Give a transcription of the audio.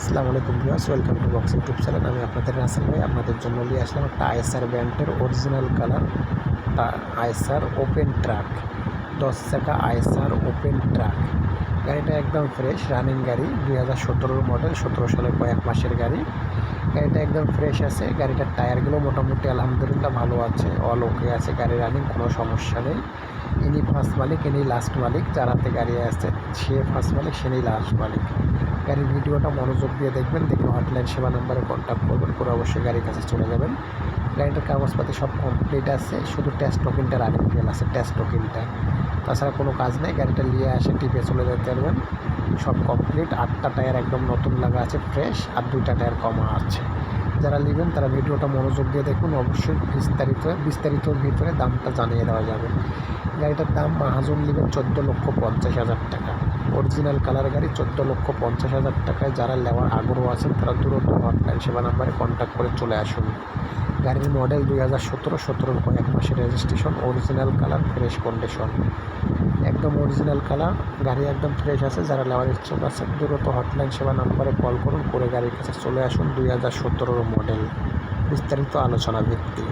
আসসালামু আলাইকুম viewers welcome to box YouTube channel আমি আপনাদের রাসেল ভাই, আপনাদের জন্য নিয়ে আসলাম একটা আইসার ব্র্যান্ডের original colour Eicher open truck দশ চাকা আইসার ওপেন ট্রাক গাড়িটা একদম ফ্রেশ রানিং গাড়ি, দুই হাজার সতেরোর মডেল সতেরো সালের কয়েক মাসের গাড়ি। গাড়িটা একদম ফ্রেশ আছে, গাড়িটার টায়ারগুলো মোটামুটি আলহামদুলিল্লাহ ভালো আছে অল ওকে আছে, গাড়ি রানিং কোনো সমস্যা নেই। ইনি ফার্স্ট মালিক, ইনি লাস্ট মালিক, যার হাতে গাড়ি আছে, সে ফার্স্ট মালিক সে লাস্ট মালিক। গাড়ির ভিডিওটা মনোযোগ দিয়ে দেখবেন, দেখে হটলাইন সেবা নাম্বারে কন্ট্যাক্ট করবেন, করে অবশ্যই গাড়ির কাছে চলে যাবেন। গাড়িটার কাগজপাতি সব কমপ্লিট আছে, শুধু টেস্ট টোকেনটা রানিং ফেল আছে টেস্ট টোকেনটা তাছাড়া কোনো কাজ নেই, গাড়িটা নিয়ে আসে টিপে চলে যেতে পারবেন। সব কমপ্লিট আটটা টায়ার একদম নতুন লাগা আছে ফ্রেশ আর দুইটা টায়ার কমা আছে। যারা নেবেন, তারা ভিডিওটা মনোযোগ দিয়ে দেখুন, অবশ্যই বিস্তারিত বিস্তারিত ভিতরে দামটা জানিয়ে দেওয়া যাবে। গাড়িটার দাম, মাহাজন নেবেন চোদ্দ লক্ষ পঞ্চাশ হাজার টাকা। অরিজিনাল কালার গাড়ি, চোদ্দ লক্ষ পঞ্চাশ হাজার টাকায় যারা নেওয়ার আগ্রহ আছেন, তারা দ্রুত হটলাইন সেবা নাম্বারে কন্ট্যাক্ট করে চলে আসুন। গাড়ির মডেল দুই হাজার সতেরো, সতেরোর কয়েক মাসের registration original colour fresh condition একদম অরিজিনাল কালার গাড়ি একদম ফ্রেশ আছে, যারা নেওয়ার ইচ্ছুক আছে দ্রুত হটলাইন সেবা নাম্বারে কল করুন, করে গাড়ির কাছে চলে আসুন দুই হাজার সতেরোর মডেল বিস্তারিত আলোচনা ভিত্তি